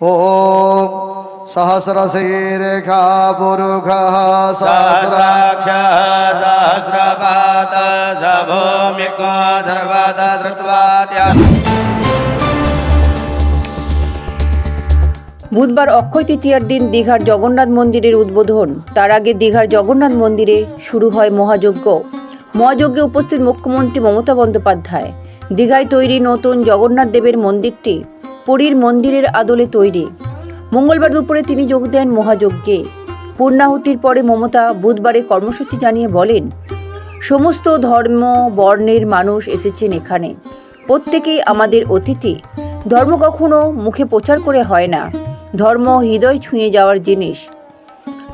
ॐ सहस्रशीरेखा पुरुषः सहस्र सहस्राक्ष सहस्रपाद स भूमिको सर्वदा धृत्वात्या বুধবার অক্ষয় তৃতীয়ার দিন দীঘার জগন্নাথ মন্দিরের উদ্বোধন তার আগে দীঘার জগন্নাথ মন্দিরে শুরু হয় মহাযজ্ঞ মহাযজ্ঞে উপস্থিত মুখ্যমন্ত্রী মমতা বন্দ্যোপাধ্যায় দীঘায় তৈরি নতুন জগন্নাথ দেবের মন্দিরটি পুরীর মন্দিরের আদলে তৈরি। মঙ্গলবার দুপুরে তিনি যোগ দেন মহাযজ্ঞে। পূর্ণাহুতির পরে মমতা বুধবারে কর্মসূচি জানিয়ে বলেন, সমস্ত ধর্ম, বর্ণের মানুষ এসেছেন এখানে। প্রত্যেকেই আমাদের অতিথি। ধর্ম কখনো মুখে প্রচার করে হয় না। ধর্ম হৃদয় ছুঁয়ে যাওয়ার জিনিস।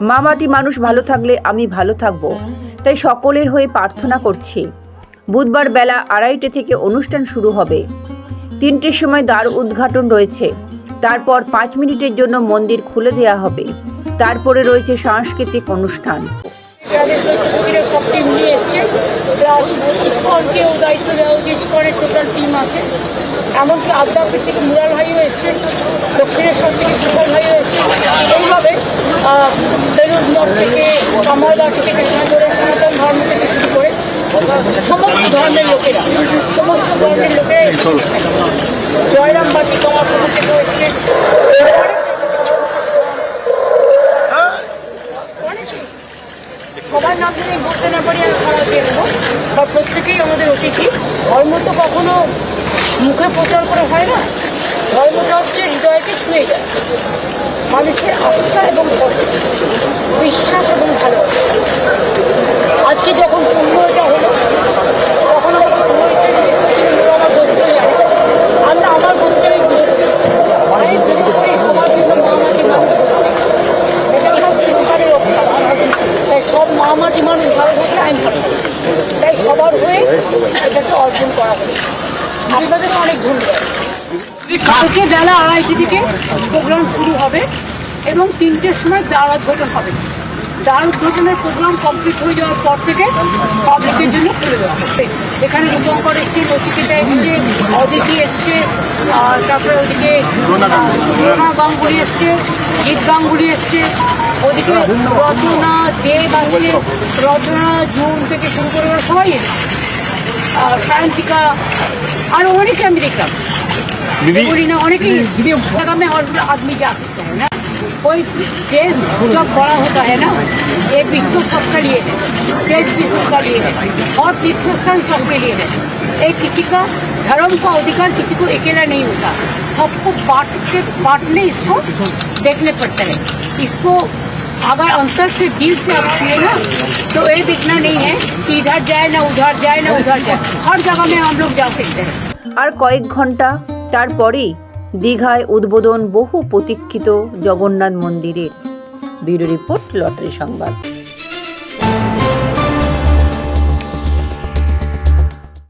মা মাটি মানুষ ভালো থাকলে আমি ভালো থাকব। তাই সকলের হয়ে প্রার্থনা করছি। বুধবার বেলা আড়াইটে থেকে অনুষ্ঠান শুরু হবে। তিনটের সময় দ্বার উদ্ঘাটন রয়েছে। তারপর পাঁচ মিনিটের জন্য মন্দির খুলে দেওয়া হবে। তারপরে রয়েছে সাংস্কৃতিক অনুষ্ঠান। আছে। এমনকি আদ্যাপীঠ থেকে মুরাল ভাইও এসছে। দক্ষিণেশ্বর থেকে ভাইও এসছে। এইভাবে থেকে থেকে সনাতন ধর্ম থেকে শুরু সমস্ত ধর্মের লোকেরা, সমস্ত ধর্মের এসছে। জয়রামবাটি কমাপুর এসছে। সবার নাম যদি বলতে না পারি আমি খারাপ দিয়ে দেবো। বা প্রত্যেকেই আমাদের অতিথি। ধর্ম তো কখনো মুখে প্রচার করে হয় না। ধর্মটা হচ্ছে হৃদয়কে ছুঁয়ে যায়। মানুষের আস্থা এবং ভরসা এটাকে অর্জন করা অনেক কালকে বেলা আড়াইটি থেকে প্রোগ্রাম শুরু হবে এবং তিনটের সময় দ্বার উদ্ঘাটন হবে। দ্বার উদ্ঘাটনের প্রোগ্রাম কমপ্লিট হয়ে যাওয়ার পর থেকে পাবলিকের জন্য খুলে দেওয়া হবে। এখানে রূপঙ্কর এসছে নচিকেতা এসছে, অদিতি এসছে আর তারপরে ওদিকে গাঙ্গুলি এসছে গীত গাঙ্গুলি এসছে। ওদিকে রচনা দেব আসছে। রচনা জুন থেকে শুরু করে ওরা সবাই এসছে। আর সায়ন্তিকা আরও অনেকে আমি দেখলাম। অনেকেই আগামী আদমি যা আসতে হবে না? आदमी जा सकता है ना कोई देश जब बड़ा होता है ना ये विश्व सबके लिए है देश विश्व का लिए है और तीर्थ स्थान सबके लिए है ये किसी का धर्म का अधिकार किसी को अकेला नहीं होता सबको बांट के बांटने इसको देखने पड़ता है इसको अगर अंतर से दिल से आप छुए ना तो ये दिखना नहीं है कि इधर जाए ना उधर जाए ना उधर जाए हर जगह में हम लोग जा सकते हैं আর কয়েক ঘন্টা তারপরেই দীঘায় উদ্বোধন বহু প্রতীক্ষিত জগন্নাথ মন্দিরের। ব্যুরো রিপোর্ট লটারি সংবাদ।